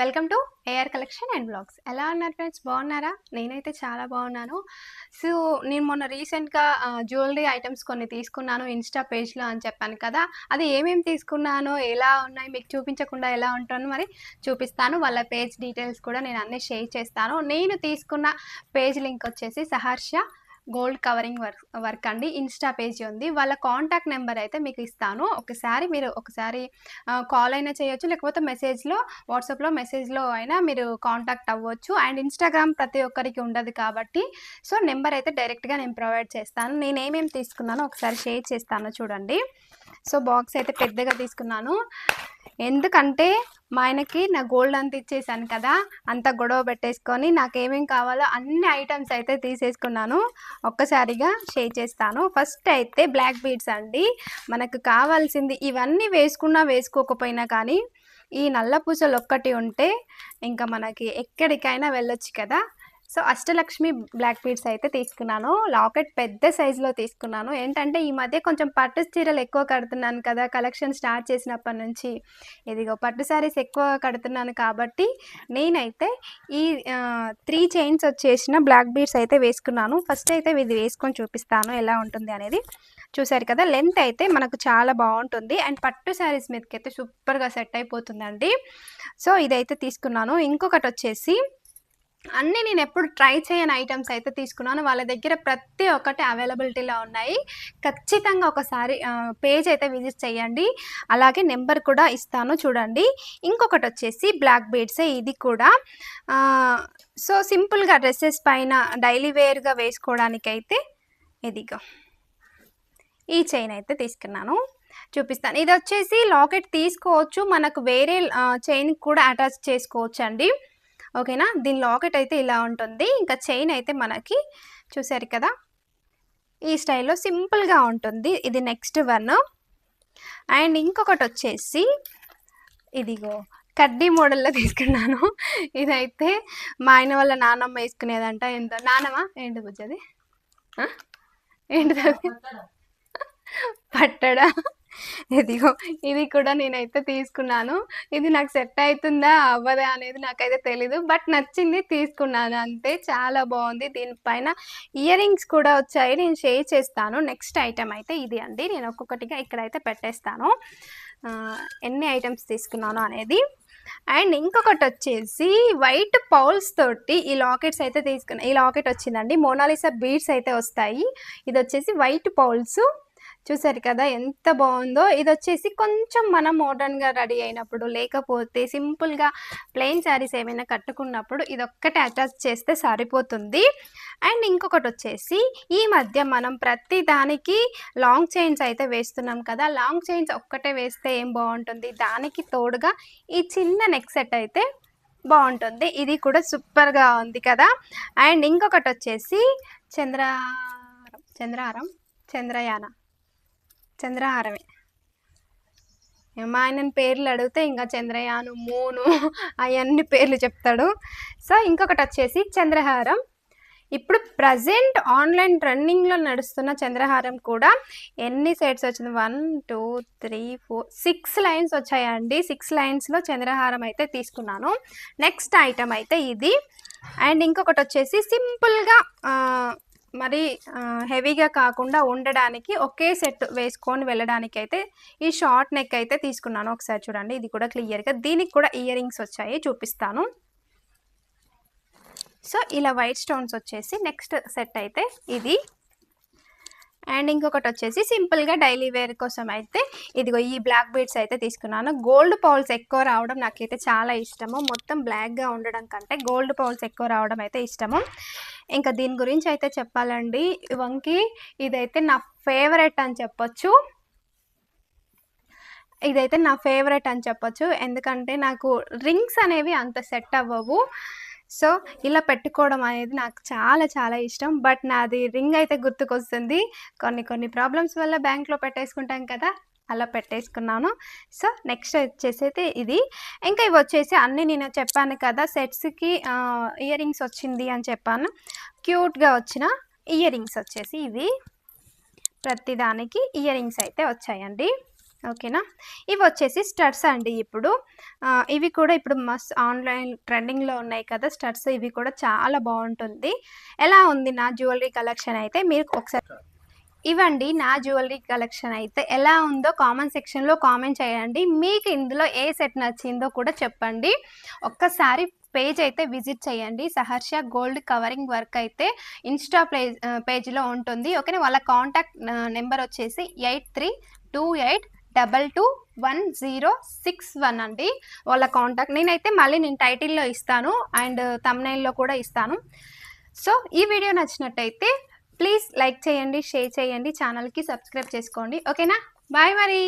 Welcome to AR collection and blogs ఎలా ఉన్నారు friends బాగున్నారా? నేనైతే చాలా బాగున్నాను. సో నేను మొన్న రీసెంట్గా జ్యువెలరీ ఐటమ్స్ కొన్ని తీసుకున్నాను ఇన్స్టా పేజ్లో అని చెప్పాను కదా. అది ఏమేమి తీసుకున్నానో? ఎలా ఉన్నాయి? మీకు చూపించకుండా ఎలా ఉంటానో మరి చూపిస్తాను. వాళ్ళ పేజ్ డీటెయిల్స్ కూడా నేను అన్నీ షేర్ చేస్తాను. నేను తీసుకున్న పేజ్ లింక్ వచ్చేసి Saharsha gold covering work work అండి. ఇన్స్టా పేజీ ఉంది. వాళ్ళ కాంటాక్ట్ నెంబర్ అయితే మీకు ఇస్తాను. ఒకసారి మీరు ఒకసారి కాల్ అయినా చేయొచ్చు. లేకపోతే మెసేజ్లో వాట్సాప్లో మెసేజ్లో అయినా మీరు కాంటాక్ట్ అవ్వచ్చు. అండ్ ఇన్స్టాగ్రామ్ ప్రతి ఒక్కరికి ఉండదు కాబట్టి సో నెంబర్ అయితే డైరెక్ట్గా నేను ప్రొవైడ్ చేస్తాను. నేను ఏమేమి తీసుకున్నానో ఒకసారి షేర్ చేస్తాను చూడండి. సో బాక్స్ అయితే పెద్దగా తీసుకున్నాను. ఎందుకంటే మా ఆయనకి నా గోల్డ్ అంత ఇచ్చేసాను కదా అంత గొడవ పెట్టేసుకొని నాకేమేం కావాలో అన్ని ఐటమ్స్ అయితే తీసేసుకున్నాను. ఒక్కసారిగా షేర్ చేస్తాను. ఫస్ట్ అయితే బ్లాక్ బీడ్స్ అండి. మనకు కావాల్సింది ఇవన్నీ వేసుకున్నా వేసుకోకపోయినా కానీ ఈ నల్ల పూసలు ఒక్కటి ఉంటే ఇంకా మనకి ఎక్కడికైనా వెళ్ళొచ్చు కదా. సో అష్టలక్ష్మి బ్లాక్ బీడ్స్ అయితే తీసుకున్నాను. లాకెట్ పెద్ద సైజులో తీసుకున్నాను. ఏంటంటే ఈ మధ్య కొంచెం పట్టు చీరలు ఎక్కువ కడుతున్నాను కదా కలెక్షన్ స్టార్ట్ చేసినప్పటి నుంచి. ఇదిగో పట్టు శారీస్ ఎక్కువ కడుతున్నాను కాబట్టి నేనైతే ఈ త్రీ చైన్స్ వచ్చేసిన బ్లాక్ బీడ్స్ అయితే వేసుకున్నాను. ఫస్ట్ అయితే ఇది వేసుకొని చూపిస్తాను ఎలా ఉంటుంది అనేది. చూసారు కదా లెంత్ అయితే మనకు చాలా బాగుంటుంది. అండ్ పట్టు శారీస్ మీదకి అయితే సూపర్గా సెట్ అయిపోతుందండి. సో ఇదైతే తీసుకున్నాను. ఇంకొకటి వచ్చేసి అన్నీ నేను ఎప్పుడు ట్రై చేయని ఐటమ్స్ అయితే తీసుకున్నాను. వాళ్ళ దగ్గర ప్రతి ఒక్కటి అవైలబిలిటీలో ఉన్నాయి. ఖచ్చితంగా ఒకసారి పేజ్ అయితే విజిట్ చేయండి. అలాగే నెంబర్ కూడా ఇస్తాను చూడండి. ఇంకొకటి వచ్చేసి బ్లాక్ బీడ్సే ఇది కూడా. సో సింపుల్గా డ్రెస్సెస్ పైన డైలీ వేర్గా వేసుకోవడానికైతే ఇదిగో ఈ చైన్ అయితే తీసుకున్నాను. చూపిస్తాను. ఇది వచ్చేసి లాకెట్ తీసుకోవచ్చు. మనకు వేరే చైన్ కూడా అటాచ్ చేసుకోవచ్చు అండి ఓకేనా? దీని లాకెట్ అయితే ఇలా ఉంటుంది. ఇంకా చైన్ అయితే మనకి చూసారు కదా? ఈ స్టైల్లో సింపుల్గా ఉంటుంది. ఇది నెక్స్ట్ వన్. అండ్ ఇంకొకటి వచ్చేసి ఇదిగో కడ్డీ మోడల్లో తీసుకున్నాను. ఇదైతే మా ఆయన వాళ్ళ నాన్నమ్మ వేసుకునేదంట. ఎంత నానమ్మ ఏంటి బుజ్జది? ఏంటిది పట్టడా? ఇదిగో ఇది కూడా నేనైతే తీసుకున్నాను. ఇది నాకు సెట్ అవుతుందా అవ్వదా అనేది నాకైతే తెలీదు. బట్ నచ్చింది తీసుకున్నాను అంతే. చాలా బాగుంది. దీనిపైన ఇయర్ రింగ్స్ కూడా వచ్చాయి. నేను షేర్ చేస్తాను. నెక్స్ట్ ఐటెం అయితే ఇది అండి. నేను ఒక్కొక్కటిగా ఇక్కడైతే పెట్టేస్తాను. ఎన్ని ఐటమ్స్ తీసుకున్నాను అనేది. అండ్ ఇంకొకటి వచ్చేసి వైట్ పౌల్స్ తోటి ఈ లాకెట్స్ అయితే తీసుకున్నా ఈ లాకెట్ వచ్చిందండి. మోనాలిసా బీడ్స్ అయితే వస్తాయి. ఇది వచ్చేసి వైట్ పౌల్స్. చూసారు కదా! ఎంత బాగుందో! ఇది వచ్చేసి కొంచెం మనం మోడర్న్గా రెడీ అయినప్పుడు లేకపోతే సింపుల్గా ప్లెయిన్ శారీస్ ఏమైనా కట్టుకున్నప్పుడు ఇది ఒక్కటే అటాచ్ చేస్తే సరిపోతుంది. అండ్ ఇంకొకటి వచ్చేసి ఈ మధ్య మనం ప్రతి దానికి లాంగ్ చైన్స్ అయితే వేస్తున్నాం కదా! లాంగ్ చైన్స్ ఒక్కటే వేస్తే ఏం బాగుంటుంది? దానికి తోడుగా ఈ చిన్న నెక్ సెట్ అయితే బాగుంటుంది. ఇది కూడా సూపర్గా ఉంది కదా! అండ్ ఇంకొకటి వచ్చేసి చంద్ర చంద్రహారం చంద్రయాన. చంద్రహారమే. మా ఆయన పేర్లు అడిగితే ఇంకా చంద్రయాను మూను అవన్నీ పేర్లు చెప్తాడు. సో ఇంకొకటి వచ్చేసి చంద్రహారం. ఇప్పుడు ప్రజెంట్ ఆన్లైన్ రన్నింగ్లో నడుస్తున్న చంద్రహారం కూడా ఎన్ని సెట్స్ వచ్చింది? One two three four six lines వచ్చాయండి. సిక్స్ లైన్స్లో చంద్రహారం అయితే తీసుకున్నాను. నెక్స్ట్ ఐటమ్ అయితే ఇది. అండ్ ఇంకొకటి వచ్చేసి సింపుల్గా మరి హెవీగా కాకుండా ఉండడానికి ఒకే సెట్ వేసుకొని వెళ్ళడానికి అయితే ఈ షార్ట్ నెక్ అయితే తీసుకున్నాను. ఒకసారి చూడండి ఇది కూడా క్లియర్గా దీనికి కూడా ఇయర్ రింగ్స్ వచ్చాయి చూపిస్తాను. సో ఇలా వైట్ స్టోన్స్ వచ్చేసి నెక్స్ట్ సెట్ అయితే ఇది. అండ్ ఇంకొకటి వచ్చేసి సింపుల్గా డైలీ వేర్ కోసం అయితే ఇదిగో ఈ బ్లాక్ బీడ్స్ అయితే తీసుకున్నాను. గోల్డ్ పౌల్స్ ఎక్కువ రావడం నాకైతే చాలా ఇష్టము. మొత్తం బ్లాక్గా ఉండడం కంటే గోల్డ్ పౌల్స్ ఎక్కువ రావడం అయితే ఇష్టము. ఇంకా దీని గురించి అయితే చెప్పాలండి. వంకి ఇదైతే నా ఫేవరెట్ అని చెప్పొచ్చు. ఇదైతే నా ఫేవరెట్ అని చెప్పొచ్చు. ఎందుకంటే నాకు రింగ్స్ అనేవి అంత సెట్ అవ్వవు. సో ఇలా పెట్టుకోవడం అనేది నాకు చాలా చాలా ఇష్టం. బట్ నాది రింగ్ అయితే గుర్తుకొస్తుంది. కొన్ని కొన్ని ప్రాబ్లమ్స్ వల్ల బ్యాంక్లో పెట్టేసుకుంటాం కదా అలా పెట్టేసుకున్నాను. సో నెక్స్ట్ వచ్చేసి అయితే ఇది. ఇంకా ఇవి వచ్చేసి అన్నీ నేను చెప్పాను కదా సెట్స్కి ఇయర్ రింగ్స్ వచ్చింది అని చెప్పాను. క్యూట్గా వచ్చిన ఇయర్ రింగ్స్ వచ్చేసి ఇవి. ప్రతిదానికి ఇయర్ రింగ్స్ అయితే వచ్చాయండి. ఓకేనా? ఇవి వచ్చేసి స్టడ్స్ అండి ఇప్పుడు. ఇవి కూడా ఇప్పుడు మస్త్ ఆన్లైన్ ట్రెండింగ్లో ఉన్నాయి కదా స్టడ్స్ ఇవి కూడా చాలా బాగుంటుంది. ఎలా ఉంది నా జ్యువెలరీ కలెక్షన్ అయితే? మీరు ఒకసారి ఇవండి నా జ్యువెలరీ కలెక్షన్ అయితే. ఎలా ఉందో కామెంట్ సెక్షన్లో కామెంట్ చేయండి. మీకు ఇందులో ఏ సెట్ నచ్చిందో కూడా చెప్పండి. ఒక్కసారి పేజ్ అయితే విజిట్ చేయండి. సహర్ష గోల్డ్ కవరింగ్ వర్క్ అయితే ఇన్స్టా పేజ్ పేజ్లో ఉంటుంది. ఓకేనా? వాళ్ళ కాంటాక్ట్ నెంబర్ వచ్చేసి eight three two eight double two one zero six one అండి. వాళ్ళ కాంటాక్ట్ నేనైతే మళ్ళీ నేను టైటిల్లో ఇస్తాను అండ్ తమ్నైల్లో కూడా ఇస్తాను. సో ఈ వీడియో నచ్చినట్టయితే ప్లీజ్ లైక్ చేయండి షేర్ చేయండి ఛానల్కి సబ్స్క్రైబ్ చేసుకోండి. ఓకేనా? బాయ్ మరి.